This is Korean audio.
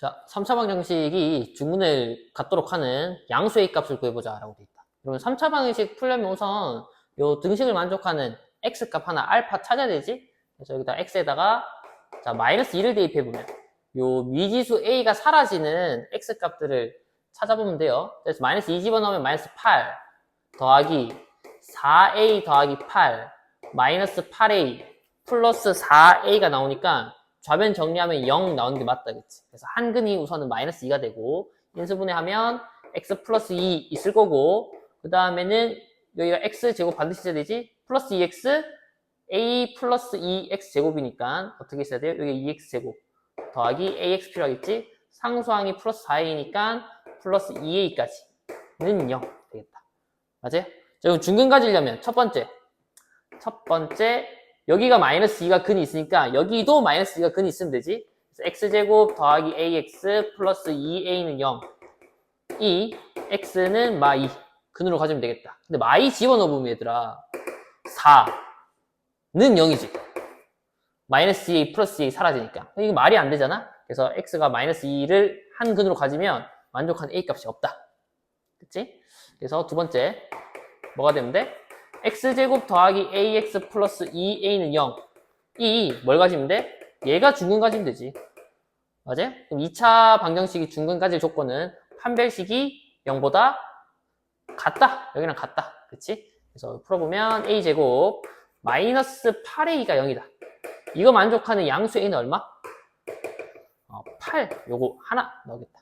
자, 3차 방정식이 중근을 갖도록 하는 양수 A 값을 구해보자 라고 돼 있다. 그러면 3차 방정식 풀려면 우선 요 등식을 만족하는 x 값 하나 알파 찾아야 되지? 그래서 여기다 x에다가 자 마이너스 2를 대입해보면 요 미지수 a가 사라지는 x 값들을 찾아보면 돼요. 그래서 마이너스 2 집어넣으면 마이너스 8 더하기 4a 더하기 8 마이너스 8a 플러스 4a가 나오니까 좌변 정리하면 0 나오는 게 맞다, 그치? 그래서 한근이 우선은 마이너스 2가 되고, 인수분해 하면 x 플러스 2 있을 거고, 그 다음에는 여기가 x 제곱 반드시 있어야 되지? 플러스 2x, a 플러스 2x 제곱이니까 어떻게 있어야 돼요? 여기 2x 제곱 더하기 ax 필요하겠지? 상수항이 플러스 4a니까 플러스 2a까지는 0 되겠다. 맞아요? 자, 그럼 중근 가지려면 첫 번째. 첫 번째, 여기가 마이너스 2가 근이 있으니까 여기도 마이너스 2가 근이 있으면 되지. 그래서 x제곱 더하기 ax 플러스 2a는 0. 이 x는 마2 근으로 가지면 되겠다. 근데 마2 집어넣으면 얘들아 4는 0이지. 마이너스 2a 플러스 2a 사라지니까. 이거 말이 안 되잖아? 그래서 x가 마이너스 2를 한 근으로 가지면 만족한 a 값이 없다. 그치? 그래서 두 번째 뭐가 되면 돼? X제곱 더하기 ax 플러스 2a는 0. 이 뭘 가지면 돼? 얘가 중근 가지면 되지. 맞아요? 그럼 2차 방정식이 중근 가질 조건은 판별식이 0보다 같다. 여기랑 같다. 그치? 그래서 풀어보면 a제곱 마이너스 8a가 0이다. 이거 만족하는 양수 a는 얼마? 어, 8. 요거 하나 넣겠다.